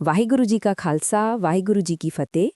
ਵਾਹਿਗੁਰੂ ਜੀ ਕਾ ਖਾਲਸਾ ਵਾਹਿਗੁਰੂ ਜੀ ਕੀ ਫਤਿਹ।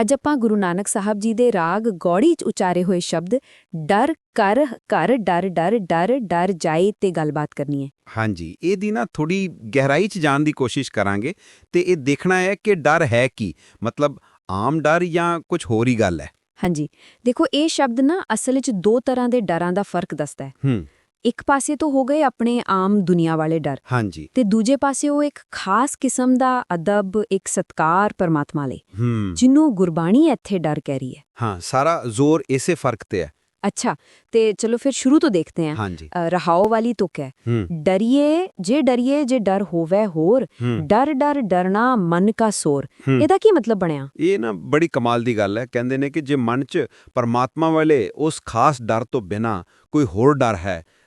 ਅੱਜ ਆਪਾਂ ਗੁਰੂ ਨਾਨਕ ਸਾਹਿਬ ਜੀ ਦੇ ਰਾਗ ਗੌੜੀ ਚ ਉਚਾਰੇ ਹੋਏ ਸ਼ਬਦ ਡਰ ਕਰ ਕਰ ਡਰ ਡਰ ਡਰ ਡਰ ਜਾਏ ਤੇ ਗੱਲਬਾਤ ਕਰਨੀ ਹੈ। ਹਾਂਜੀ ਇਹਦੀ ਨਾ ਥੋੜੀ ਗਹਿਰਾਈ 'ਚ ਜਾਣ ਦੀ ਕੋਸ਼ਿਸ਼ ਕਰਾਂਗੇ ਤੇ ਇਹ ਦੇਖਣਾ ਹੈ ਕਿ ਡਰ ਹੈ ਕੀ? ਮਤਲਬ ਆਮ ਡਰ ਜਾਂ ਕੁਝ ਹੋਰ ਹੀ ਗੱਲ ਹੈ? ਹਾਂਜੀ ਦੇਖੋ ਇਹ ਸ਼ਬਦ ਨਾ ਅਸਲ ਵਿੱਚ ਦੋ ਤਰ੍ਹਾਂ ਦੇ ਡਰਾਂ ਦਾ ਫ਼ਰਕ ਦੱਸਦਾ ਹੈ। ਹੂੰ। ਇੱਕ ਪਾਸੇ ਤੋਂ ਹੋ ਗਏ ਆਪਣੇ ਆਮ ਦੁਨੀਆ ਵਾਲੇ ਡਰ ਹਾਂਜੀ। ਤੇ ਦੂਜੇ ਪਾਸੇ ਉਹ ਇੱਕ ਖਾਸ ਕਿਸਮ ਦਾ ਅਦਬ ਇੱਕ ਸਤਕਾਰ ਪਰਮਾਤਮਾ ਲਈ ਹੂੰ। ਜਿਹਨੂੰ ਗੁਰਬਾਣੀ ਇੱਥੇ ਡਰ ਕਹਿ ਰਹੀ ਹੈ। ਹਾਂ ਸਾਰਾ ਜ਼ੋਰ ਇਸੇ ਫ਼ਰਕ ਤੇ ਹੈ। ਅੱਛਾ ਤੇ ਚਲੋ ਫਿਰ ਸ਼ੁਰੂ ਤੋਂ ਦੇਖਦੇ ਹਾਂ। ਰਹਾਓ ਵਾਲੀ ਤੁਕ ਹੈ। ਡਰੀਏ ਜੇ ਡਰੀਏ ਜੇ ਡਰ ਹੋਵੇ ਹੋਰ ਡਰ ਡਰ ਡਰਨਾ ਮਨ ਕਾ ਸੋਰ। ਇਹਦਾ ਕੀ ਮਤਲਬ ਬਣਿਆ? ਇਹ ਨਾ ਬੜੀ ਕਮਾਲ ਦੀ ਗੱਲ ਹੈ। ਕਹਿੰਦੇ ਨੇ ਕਿ ਜੇ ਮਨ 'ਚ ਪਰਮਾਤਮਾ ਵਾਲੇ ਉਸ ਖਾਸ ਡਰ ਤੋਂ ਬਿਨਾ ਕੋਈ ਹੋਰ ਡਰ ਹੈ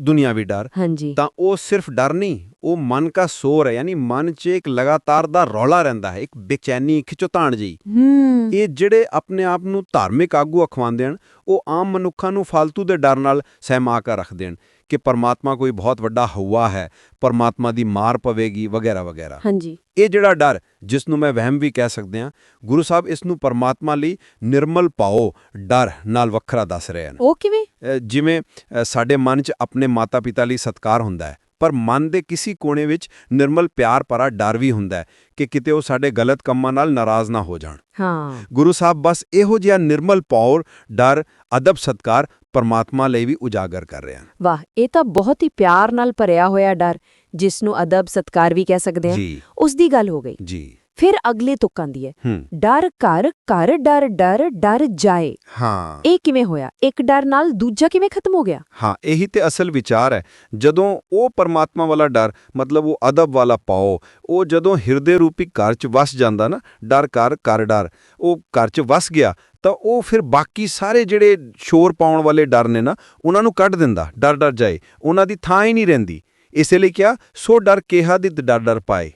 ਦੁਨਿਆਵੀ ਡਰ ਹਾਂਜੀ। ਤਾਂ ਉਹ ਸਿਰਫ ਡਰ ਨਹੀਂ ਉਹ ਮਨ ਕਾ ਸੋਰ ਹੈ ਯਾਨੀ ਮਨ 'ਚ ਇੱਕ ਲਗਾਤਾਰ ਦਾ ਰੌਲਾ ਰਹਿੰਦਾ ਹੈ ਇੱਕ ਬੇਚੈਨੀ ਖਿਚੋਤਾਣ ਜੀ ਹੂੰ। ਇਹ ਜਿਹੜੇ ਆਪਣੇ ਆਪ ਨੂੰ ਧਾਰਮਿਕ ਆਗੂ ਅਖਵਾਉਂਦੇ ਹਨ ਉਹ ਆਮ ਮਨੁੱਖਾਂ ਨੂੰ ਫालतू ਦੇ ਡਰ ਨਾਲ ਸਹਿਮਾ ਕੇ ਰੱਖਦੇ ਹਨ ਕਿ ਪਰਮਾਤਮਾ ਕੋਈ ਬਹੁਤ ਵੱਡਾ ਹਵਾ ਹੈ ਪਰਮਾਤਮਾ ਦੀ ਮਾਰ ਪਵੇਗੀ ਵਗੈਰਾ ਵਗੈਰਾ। ਹਾਂਜੀ। ਇਹ ਜਿਹੜਾ ਡਰ ਜਿਸ ਨੂੰ ਮੈਂ ਵਹਿਮ ਵੀ ਕਹਿ ਸਕਦੇ ਹਾਂ ਗੁਰੂ ਸਾਹਿਬ ਇਸ ਨੂੰ ਪਰਮਾਤਮਾ ਲਈ ਨਿਰਮਲ ਪਾਓ ਡਰ ਨਾਲ ਵੱਖਰਾ ਦੱਸ ਰਹੇ ਹਨ। ਉਹ ਕਿਵੇਂ? ਜਿਵੇਂ ਸਾਡੇ ਮਨ 'ਚ ਆਪਣੇ ਮਾਤਾ-ਪਿਤਾ ਲਈ ਸਤਕਾਰ ਹੁੰਦਾ ਹੈ। ਪਰ ਮਨ ਦੇ ਕਿਸੇ ਕੋਨੇ ਵਿੱਚ ਨਿਰਮਲ ਪਿਆਰ ਭਰਾ ਡਰ ਵੀ ਹੁੰਦਾ ਹੈ ਕਿ ਕਿਤੇ ਉਹ ਸਾਡੇ ਗਲਤ ਕੰਮਾਂ ਨਾਲ ਨਾਰਾਜ਼ ਨਾ ਹੋ ਜਾਣ। ਹਾਂ। ਗੁਰੂ ਸਾਹਿਬ ਬਸ ਇਹੋ ਜਿਹਾ ਨਿਰਮਲ ਪੌਰ ਡਰ ਅਦਬ ਸਤਕਾਰ ਪਰਮਾਤਮਾ ਲਈ ਵੀ ਉਜਾਗਰ ਕਰ ਰਹੇ ਹਨ ਵਾਹ ਇਹ ਤਾਂ ਬਹੁਤ ਹੀ ਪਿਆਰ ਨਾਲ ਭਰਿਆ ਹੋਇਆ ਡਰ ਜਿਸ ਨੂੰ ਅਦਬ ਸਤਕਾਰ ਵੀ ਕਹਿ ਸਕਦੇ ਹਾਂ। ਉਸ ਦੀ ਗੱਲ ਹੋ ਗਈ। ਜੀ। ਫਿਰ ਅਗਲੇ ਤੁਕ ਆਂਦੀ ਹੈ ਡਰ ਕਰ ਕਰ ਡਰ ਡਰ ਡਰ ਜਾਏ। ਹਾਂ। ਇਹ ਕਿਵੇਂ ਹੋਇਆ? ਇੱਕ ਡਰ ਨਾਲ ਦੂਜਾ ਕਿਵੇਂ ਖਤਮ ਹੋ ਗਿਆ? ਹਾਂ ਇਹੀ ਤੇ ਅਸਲ ਵਿਚਾਰ ਹੈ। ਜਦੋਂ ਉਹ ਪਰਮਾਤਮਾ ਵਾਲਾ ਡਰ ਮਤਲਬ ਉਹ ਅਦਬ ਵਾਲਾ ਪਾਓ ਉਹ ਜਦੋਂ ਹਿਰਦੇ ਰੂਪੀ ਘਰ 'ਚ ਵਸ ਜਾਂਦਾ ਨਾ ਡਰ ਕਰ ਕਰ ਡਰ ਉਹ ਘਰ 'ਚ ਵਸ ਗਿਆ ਤਾਂ ਉਹ ਫਿਰ ਬਾਕੀ ਸਾਰੇ ਜਿਹੜੇ ਸ਼ੋਰ ਪਾਉਣ ਵਾਲੇ ਡਰ ਨੇ ਨਾ ਉਹਨਾਂ ਨੂੰ ਕੱਢ ਦਿੰਦਾ ਡਰ ਡਰ ਜਾਏ। ਉਹਨਾਂ ਦੀ ਥਾਂ ਹੀ ਨਹੀਂ ਰਹਿੰਦੀ। ਇਸੇ ਲਈ ਕਿਹਾ ਸੋ ਡਰ ਕਿਹਾ ਦੀ ਡਰ ਡਰ ਪਾਏ।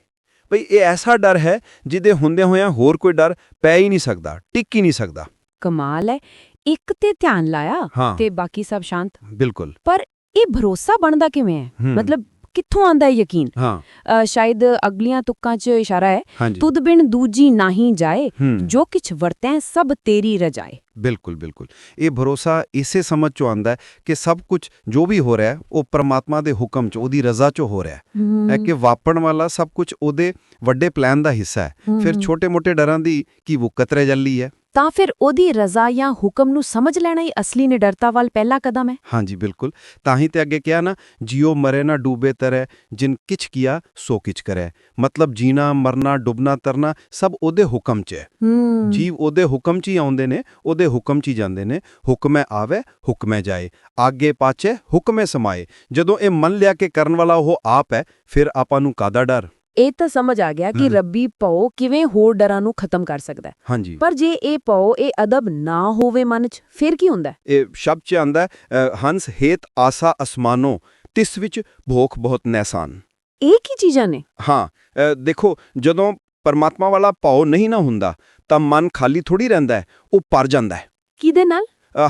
ਭਈ ਇਹ ਐਸਾ ਡਰ ਹੈ ਜਿਹਦੇ ਹੁੰਦੇ ਹੋਇਆਂ ਹੋਰ ਕੋਈ ਡਰ ਪੈ ਹੀ ਨਹੀਂ ਸਕਦਾ ਟਿਕ ਹੀ ਨਹੀਂ ਸਕਦਾ। ਕਮਾਲ ਹੈ। ਇੱਕ ਤੇ ਧਿਆਨ ਲਾਇਆ ਤੇ ਬਾਕੀ ਸਭ ਸ਼ਾਂਤ। ਬਿਲਕੁਲ। ਪਰ ਇਹ ਭਰੋਸਾ ਬਣਦਾ ਕਿਵੇਂ ਹੂੰ। ਮਤਲਬ ਕਿੱਥੋਂ ਆਂਦਾ ਹੈ ਯਕੀਨ? ਹਾਂ। ਸ਼ਾਇਦ ਅਗਲੀਆਂ ਤੁਕਾਂ 'ਚ ਇਸ਼ਾਰਾ ਹੈ ਤੁਧ ਬਿਨ ਦੂਜੀ ਨਾਹੀ ਜਾਏ ਜੋ ਕਿਛ ਵਰਤੈ ਸਭ ਤੇਰੀ ਰਜਾਏ। ਬਿਲਕੁਲ ਬਿਲਕੁਲ। ਇਹ ਭਰੋਸਾ ਇਸੇ ਸਮਝ ਚੋਂ ਆਂਦਾ ਹੈ ਕਿ ਸਭ ਕੁਝ ਜੋ ਵੀ ਹੋ ਰਿਹਾ ਹੈ ਉਹ ਪਰਮਾਤਮਾ ਦੇ ਹੁਕਮ 'ਚ ਉਹਦੀ ਰਜ਼ਾ 'ਚ ਹੋ ਰਿਹਾ ਹੈ। ਕਿ ਵਾਪਰਨ ਵਾਲਾ ਸਭ ਕੁਝ ਉਹਦੇ ਵੱਡੇ ਪਲਾਨ ਦਾ ਹਿੱਸਾ ਹੈ। ਫਿਰ। ਛੋਟੇ-ਮੋਟੇ ਡਰਾਂ ਦੀ ਕੀ ਵੁਕਤ ਰਹਿ ਜੱਲੀ ਹੈ? ਤਾਂ ਫਿਰ ਉਹਦੀ ਰਜ਼ਾ ਜਾਂ ਹੁਕਮ ਨੂੰ ਸਮਝ ਲੈਣਾ ਹੀ ਅਸਲੀ ਨਿਡਰਤਾ ਵੱਲ ਪਹਿਲਾ ਕਦਮ ਹੈ। ਹਾਂਜੀ ਬਿਲਕੁਲ। ਤਾਂ ਹੀ ਤੇ ਅੱਗੇ ਕਿਹਾ ਨਾ ਜਿਉ ਮਰੇ ਨਾ ਡੂਬੇ ਤਰੈ ਜਿਨ ਕਿਛ ਕੀਆ ਸੋ ਕਿਛ ਕਰੈ। ਮਤਲਬ ਜੀਣਾ ਮਰਨਾ ਡੁੱਬਣਾ ਤਰਨਾ ਸਭ ਉਹਦੇ ਹੁਕਮ 'ਚ ਹੈ। ਹੂੰ। ਜੀਵ ਉਹਦੇ ਹੁਕਮ 'ਚ ਹੀ ਆਉਂਦੇ ਨੇ ਉਹਦੇ ਹੁਕਮ 'ਚ ਹੀ ਜਾਂਦੇ ਨੇ ਹੁਕਮੈ ਆਵੇ ਹੁਕਮੈ ਜਾਏ। ਆਗੇ ਪਾਛੇ ਹੁਕਮੈ ਸਮਾਏ। ਜਦੋਂ ਇਹ ਮੰਨ ਲਿਆ ਕਿ ਕਰਨ ਵਾਲਾ ਉਹ ਆਪ ਹੈ ਫਿਰ ਆਪਾਂ ਨੂੰ ਕਾਦਾ ਡਰ? ਇਹ ਤਾਂ ਸਮਝ ਆ ਗਿਆ ਕਿ। ਰੱਬੀ ਪਉ ਕਿਵੇਂ ਹੋਰ ਡਰਾਂ ਨੂੰ ਖਤਮ ਕਰ ਸਕਦਾ ਹੈ। ਪਰ ਜੇ ਇਹ ਪਉ ਇਹ ਅਦਬ ਨਾ ਹੋਵੇ ਮਨ 'ਚ ਫਿਰ ਕੀ ਹੁੰਦਾ? ਇਹ ਸ਼ਬਦ 'ਚ ਆਂਦਾ ਹੰਸ ਹੇਤ ਆਸਾ ਅਸਮਾਨੋ ਤਿਸ ਵਿੱਚ ਭੋਖ ਬਹੁਤ ਨੈਸਾਨ ਇਹ ਕੀ ਚੀਜ਼ਾਂ ਨੇ? ਹਾਂ ਦੇਖੋ ਜਦੋਂ ਪਰਮਾਤਮਾ ਵਾਲਾ ਭਾਉ ਨਹੀਂ ਨਾ ਹੁੰਦਾ ਤਾਂ ਮਨ ਖਾਲੀ ਥੋੜੀ ਰਹਿੰਦਾ ਉਹ ਭਰ ਜਾਂਦਾ ਹੈ। ਕਿਹਦੇ ਨਾਲ?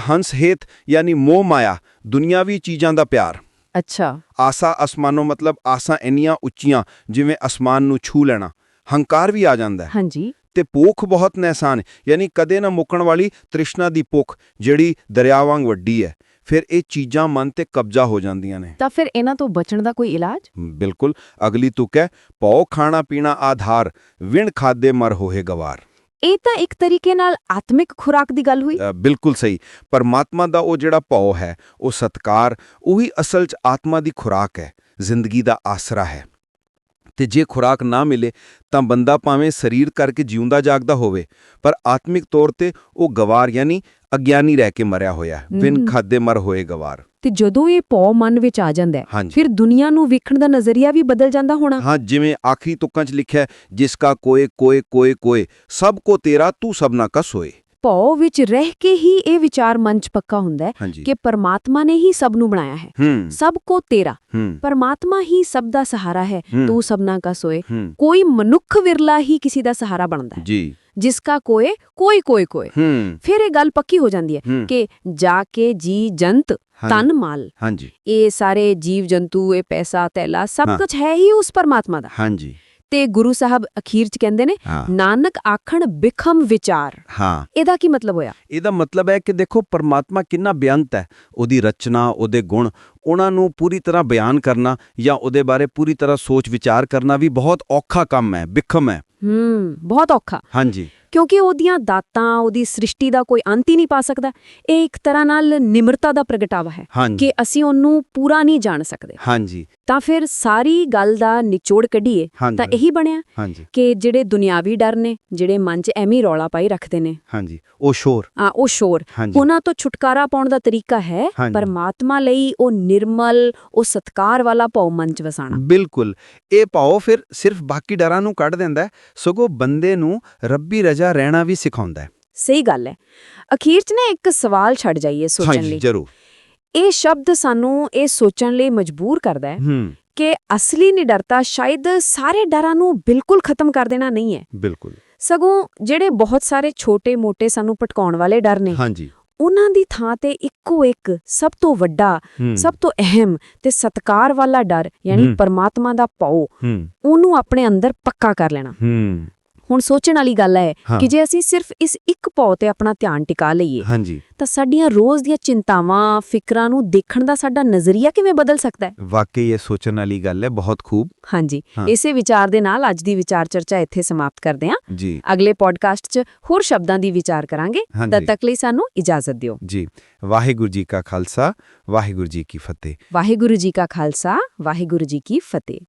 ਹੰਸ ਹੇਤ ਯਾਨੀ ਮੋਹ ਮਾਇਆ ਦੁਨਿਆਵੀ ਚੀਜ਼ਾਂ ਦਾ ਪਿਆਰ। ਅੱਛਾ। ਆਸਾ ਅਸਮਾਨੋਂ ਮਤਲਬ ਆਸਾਂ ਇੰਨੀਆਂ ਉੱਚੀਆਂ ਜਿਵੇਂ ਅਸਮਾਨ ਨੂੰ ਛੂ ਲੈਣਾ। ਹੰਕਾਰ ਵੀ ਆ ਜਾਂਦਾ ਹੈ। ਹਾਂਜੀ। ਤੇ ਭੁੱਖ ਬਹੁਤ ਨੈਸਾਨ ਯਾਨੀ ਕਦੇ ਨਾ ਮੁੱਕਣ ਵਾਲੀ ਤ੍ਰਿਸ਼ਨਾ ਦੀ ਭੁੱਖ ਜਿਹੜੀ ਦਰਿਆ ਵਾਂਗ ਵੱਡੀ ਹੈ। ਫਿਰ ਇਹ ਚੀਜ਼ਾਂ ਮਨ ਤੇ ਕਬਜ਼ਾ ਹੋ ਜਾਂਦੀਆਂ ਨੇ। ਤਾਂ ਫਿਰ ਇਹਨਾਂ ਤੋਂ ਬਚਣ ਦਾ ਕੋਈ ਇਲਾਜ? ਬਿਲਕੁਲ। ਅਗਲੀ ਤੁਕ ਹੈ ਪੌ ਖਾਣਾ ਪੀਣਾ ਆਧਾਰ ਵਿਣ ਖਾਦੇ ਮਰ ਹੋਏ ਗਵਾਰ। ਇਹ ਤਾਂ ਇੱਕ ਤਰੀਕੇ ਨਾਲ ਆਤਮਿਕ ਖੁਰਾਕ ਦੀ ਗੱਲ ਹੋਈ। ਬਿਲਕੁਲ ਸਹੀ। ਪਰਮਾਤਮਾ ਦਾ ਉਹ ਜਿਹੜਾ ਭਉ ਹੈ, ਉਹ ਸਤਕਾਰ, ਉਹੀ ਅਸਲ 'ਚ ਆਤਮਾ ਦੀ ਖੁਰਾਕ ਹੈ, ਜ਼ਿੰਦਗੀ ਦਾ ਆਸਰਾ ਹੈ। ਤੇ ਜੇ ਖੁਰਾਕ ਨਾ ਮਿਲੇ ਤਾਂ ਬੰਦਾ ਭਾਵੇਂ ਸਰੀਰ ਕਰਕੇ ਜਿਉਂਦਾ ਜਾਗਦਾ ਹੋਵੇ ਪਰ ਆਤਮਿਕ ਤੌਰ ਤੇ ਉਹ ਗਵਾਰ ਯਾਨੀ ਅਗਿਆਨੀ ਰਹਿ ਕੇ ਮਰਿਆ ਹੋਇਆ ਬਿਨ। ਖਾਦੇ ਮਰ ਹੋਏ ਗਵਾਰ। ਤੇ ਜਦੋਂ ਇਹ ਪੌ ਮਨ ਵਿੱਚ ਆ ਜਾਂਦਾ ਫਿਰ ਦੁਨੀਆ ਨੂੰ ਵੇਖਣ ਦਾ ਨਜ਼ਰੀਆ ਵੀ ਬਦਲ ਜਾਂਦਾ ਹੋਣਾ। ਹਾਂ ਜਿਵੇਂ ਆਖਰੀ ਤੁਕਾਂ 'ਚ ਲਿਖਿਆ ਜਿਸ ਕਾ ਕੋਏ ਕੋਏ ਕੋਏ ਕੋਏ ਸਭ ਕੋ ਤੇਰਾ ਤੂੰ ਸਭਨਾ ਕਾ ਸੋਏ। ਪੌ ਵਿੱਚ ਰਹਿ ਕੇ ਹੀ ਇਹ ਵਿਚਾਰ ਮਨ 'ਚ ਪੱਕਾ ਹੁੰਦਾ ਹੈ ਕਿ ਪਰਮਾਤਮਾ ਨੇ ਹੀ ਸਭ ਨੂੰ ਬਣਾਇਆ ਹੈ। ਸਭ ਕੋ ਤੇਰਾ। ਪਰਮਾਤਮਾ ਹੀ ਸਭ ਦਾ ਸਹਾਰਾ ਹੈ। ਤੂੰ ਸਭਨਾ ਕਾ ਸੋਏ ਕੋਈ ਮਨੁੱਖ ਵਿਰਲਾ ਹੀ ਕਿਸੇ ਦਾ ਸਹਾਰਾ ਬਣਦਾ ਹੈ। ਜੀ। ਜਿਸ ਕਾ ਕੋਏ ਕੋਈ ਕੋਈ ਕੋਏ। ਫਿਰ ਇਹ ਗੱਲ ਪੱਕੀ ਹੋ ਜਾਂਦੀ ਹੈ ਕਿ ਜਾ ਕੇ ਜੀ ਜੰਤ ਤਨ ਮਾਲ। ਹਾਂਜੀ। ਇਹ ਸਾਰੇ ਜੀਵ ਜੰਤੂ ਇਹ ਪੈਸਾ ਤੈਲਾ ਸਭ। ਕੁਝ ਹੈ ਹੀ ਉਸ ਪਰਮਾਤਮਾ ਦਾ। ਹਾਂਜੀ। ਤੇ ਗੁਰੂ ਸਾਹਿਬ ਅਖੀਰ 'ਚ ਕਹਿੰਦੇ ਨੇ ਨਾਨਕ ਆਖਣ ਬਿਖਮ ਵਿਚਾਰ। ਹਾਂ। ਇਹਦਾ ਕੀ ਮਤਲਬ ਹੋਇਆ? ਇਹਦਾ ਮਤਲਬ ਹੈ ਕਿ ਦੇਖੋ ਪਰਮਾਤਮਾ ਕਿੰਨਾ ਬਿਆੰਤ ਹੈ। ਉਹਦੀ ਰਚਨਾ ਉਹਦੇ ਗੁਣ ਉਹਨਾਂ ਨੂੰ ਪੂਰੀ ਤਰ੍ਹਾਂ ਬਿਆਨ ਕਰਨਾ ਜਾਂ ਉਹਦੇ ਬਾਰੇ ਪੂਰੀ ਤਰ੍ਹਾਂ ਸੋਚ ਵਿਚਾਰ ਕਰਨਾ ਵੀ ਬਹੁਤ ਔਖਾ ਕੰਮ ਹੈ ਬਿਖਮ ਹੈ। ਹੂੰ ਬਹੁਤ ਔਖਾ। ਹਾਂਜੀ। ਕਿਉਂਕਿ ਉਹਦੀਆਂ ਦਾਤਾਂ ਉਹਦੀ ਸ੍ਰਿਸ਼ਟੀ ਦਾ ਕੋਈ ਅੰਤ ਹੀ ਨਹੀਂ ਪਾ ਸਕਦਾ। ਇਹ ਇੱਕ ਤਰ੍ਹਾਂ ਨਾਲ ਨਿਮਰਤਾ ਦਾ ਪ੍ਰਗਟਾਵਾ ਹੈ ਕਿ ਅਸੀਂ ਉਹਨੂੰ ਪੂਰਾ ਨਹੀਂ ਜਾਣ ਸਕਦੇ। ਹਾਂਜੀ। ਤਾਂ ਫਿਰ ਸਾਰੀ ਗੱਲ ਦਾ ਨਿਚੋੜ ਕੱਢੀਏ ਤਾਂ ਇਹੀ ਬਣਿਆ ਕਿ ਜਿਹੜੇ ਦੁਨਿਆਵੀ ਡਰ ਨੇ ਜਿਹੜੇ ਮਨ 'ਚ ਐਵੇਂ ਰੌਲਾ ਪਾਈ ਰੱਖਦੇ ਨੇ। ਹਾਂਜੀ। ਉਹ ਸ਼ੋਰ। ਆ ਉਹ ਸ਼ੋਰ। ਉਹਨਾਂ ਤੋਂ ਛੁਟਕਾਰਾ ਪਾਉਣ ਦਾ ਤਰੀਕਾ ਹੈ। ਪਰਮਾਤਮਾ ਲਈ ਉਹ ਨਿਰਮਲ ਉਹ ਸਤਕਾਰ ਵਾਲਾ ਭਾਵ ਮਨ 'ਚ ਵਸਾਣਾ ਬਿਲਕੁਲ। ਇਹ ਪਾਓ ਫਿਰ ਸਿਰਫ ਬਾਕੀ ਡਰਾਂ ਨੂੰ ਕੱਢ ਦਿੰਦਾ ਸਗੋਂ ਬੰਦੇ ਨੂੰ ਰੱਬੀ ਰਜਾ ਰਹਿਣਾ ਵੀ ਸਿਖਾਉਂਦਾ ਹੈ। ਸਹੀ ਗੱਲ ਹੈ। ਅਖੀਰ 'ਚ ਨਾ ਇੱਕ ਸਵਾਲ ਛੱਡ ਜਾਈਏ ਸੋਚਣ ਲਈ। ਜ਼ਰੂਰ। ਇਹ ਸ਼ਬਦ ਸਾਨੂੰ ਇਹ ਸੋਚਣ ਲਈ ਮਜਬੂਰ ਕਰਦਾ ਹੈ ਕਿ ਅਸਲੀ ਨਿਡਰਤਾ ਸ਼ਾਇਦ ਸਾਰੇ ਡਰਾਂ ਨੂੰ ਬਿਲਕੁਲ ਖਤਮ ਕਰ ਦੇਣਾ ਨਹੀਂ ਹੈ। ਬਿਲਕੁਲ। ਸਗੋਂ ਜਿਹੜੇ ਬਹੁਤ ਸਾਰੇ ਛੋਟੇ-ਮੋਟੇ ਸਾਨੂੰ ਭਟਕਾਉਣ ਵਾਲੇ ਡਰ ਨੇ ਹਾਂਜੀ। ਉਹਨਾਂ ਦੀ ਥਾਂ ਤੇ ਇੱਕੋ ਇੱਕ ਸਭ ਤੋਂ ਵੱਡਾ ਸਭ ਤੋਂ ਅਹਿਮ ਤੇ ਸਤਕਾਰ ਵਾਲਾ ਡਰ ਯਾਨੀ। ਪਰਮਾਤਮਾ ਦਾ ਪਾਉ ਉਹਨੂੰ ਆਪਣੇ ਅੰਦਰ ਪੱਕਾ ਕਰ ਲੈਣਾ। ਹੂੰ। ਹੁਣ ਸੋਚਣ ਵਾਲੀ ਗੱਲ ਹੈ। ਕਿ ਜੇ ਅਸੀਂ ਸਿਰਫ ਇਸ ਇੱਕ ਪਾਉ ਤੇ ਆਪਣਾ ਧਿਆਨ ਟਿਕਾ ਲਈਏ ਹਾਂਜੀ। ਤਾਂ ਸਾਡੀਆਂ ਰੋਜ਼ ਦੀਆਂ ਚਿੰਤਾਵਾਂ ਫਿਕਰਾਂ ਨੂੰ ਦੇਖਣ ਦਾ ਸਾਡਾ ਨਜ਼ਰੀਆ ਕਿਵੇਂ ਬਦਲ ਸਕਦਾ ਹੈ? ਵਾਕਈ ਇਹ ਸੋਚਣ ਵਾਲੀ ਗੱਲ ਹੈ ਬਹੁਤ ਖੂਬ। ਹਾਂਜੀ। ਇਸੇ ਵਿਚਾਰ ਦੇ ਨਾਲ ਅੱਜ ਦੀ ਵਿਚਾਰ ਚਰਚਾ ਇੱਥੇ ਸਮਾਪਤ ਕਰਦੇ ਹਾਂ। ਜੀ। ਅਗਲੇ ਪੋਡਕਾਸਟ 'ਚ ਹੋਰ ਸ਼ਬਦਾਂ ਦੀ ਵਿਚਾਰ ਕਰਾਂਗੇ। ਤਦ ਤੱਕ ਲਈ ਸਾਨੂੰ ਇਜਾਜ਼ਤ ਦਿਓ। ਜੀ। ਵਾਹਿਗੁਰੂ ਜੀ ਕਾ ਖਾਲਸਾ ਵਾਹਿਗੁਰੂ ਜੀ ਕੀ ਫਤਿਹ। ਵਾਹਿਗੁਰੂ ਜੀ ਕਾ ਖਾਲਸਾ ਵਾਹਿਗੁਰੂ ਜੀ ਕੀ ਫਤਿਹ।